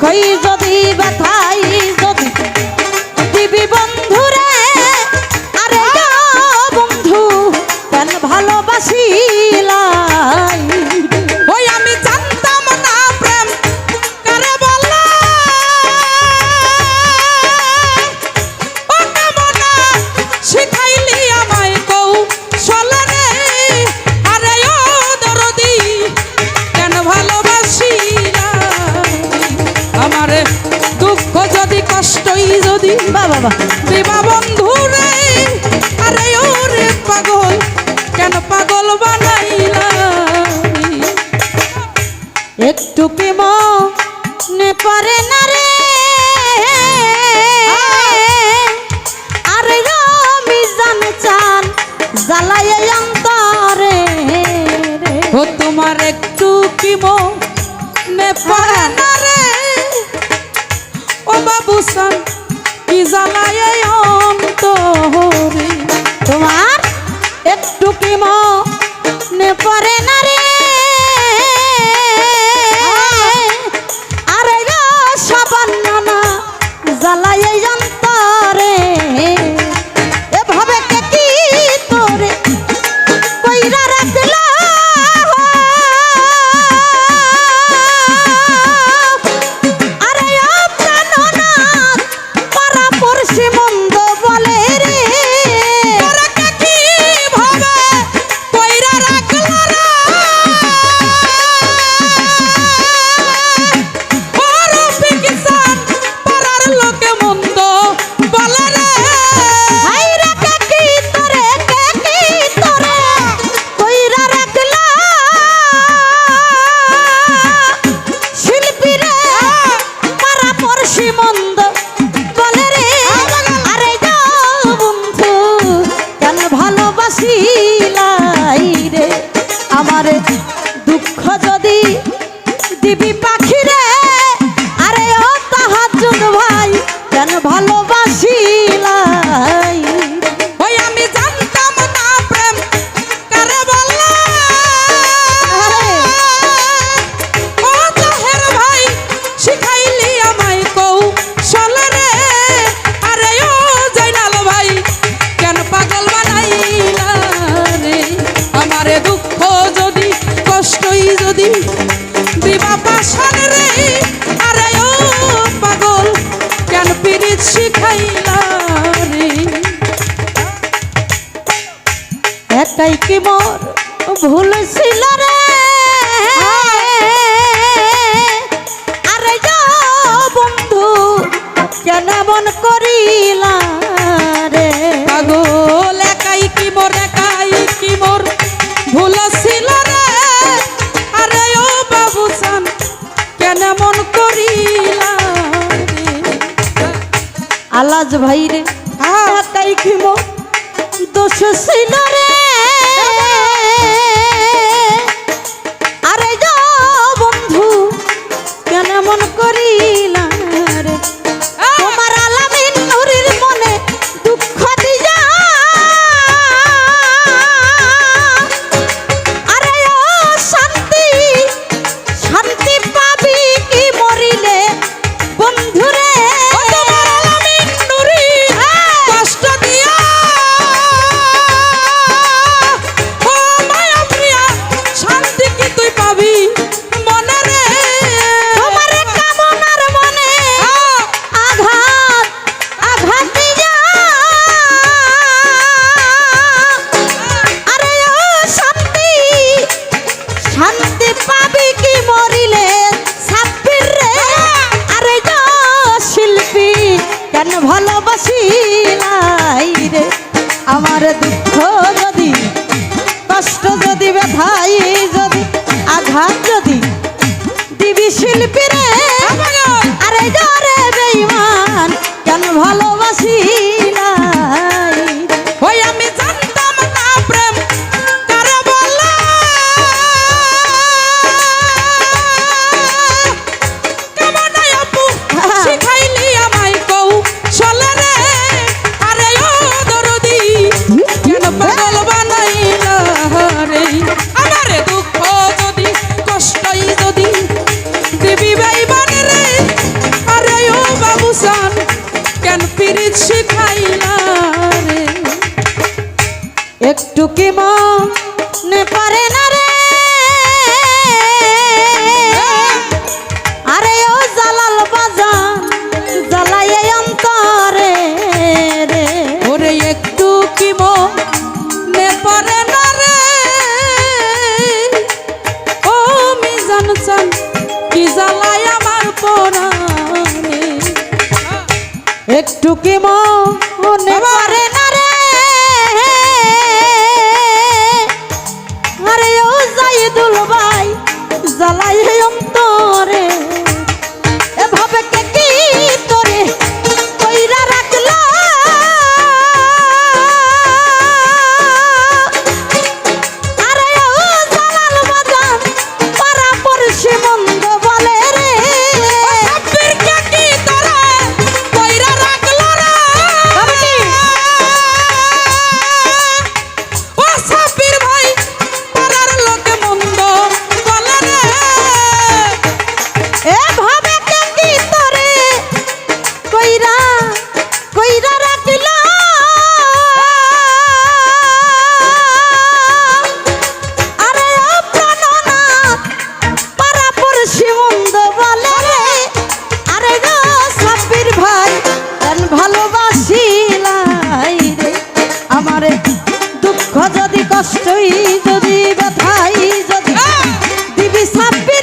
দুঃখই যদি যদি বাবা বা বন্ধু রে আরে ওরে পাগল, কেন পাগল বানাইলা একটু প্রেম নে পারে না রে। আরে আমি জান চান জ্বালায় অন্তরে। ও তোমার একটু কি নে পারে না রে। ও বাবু সান জানায় অন্তরে। দুঃখ যদি দিবি পাখিরে আরে ও তাহার ভাই কেন ভালো তাই কি মোর ভুল ছিল রে? আরে বন্ধু কেন মন করিলা রে? পাগল একাই কি মোর একাই কি মোর ভুল ছিল রে? আরে ও বাবু সান কেন মন করিলা আলাজ ভাই রে হ্যাঁ। তাই কি মোর দোষ ছিল রে? কেমন করি কি মা করে দুঃখ যদি কষ্টই যদি ব্যথাই যদি দিবি সাব্বি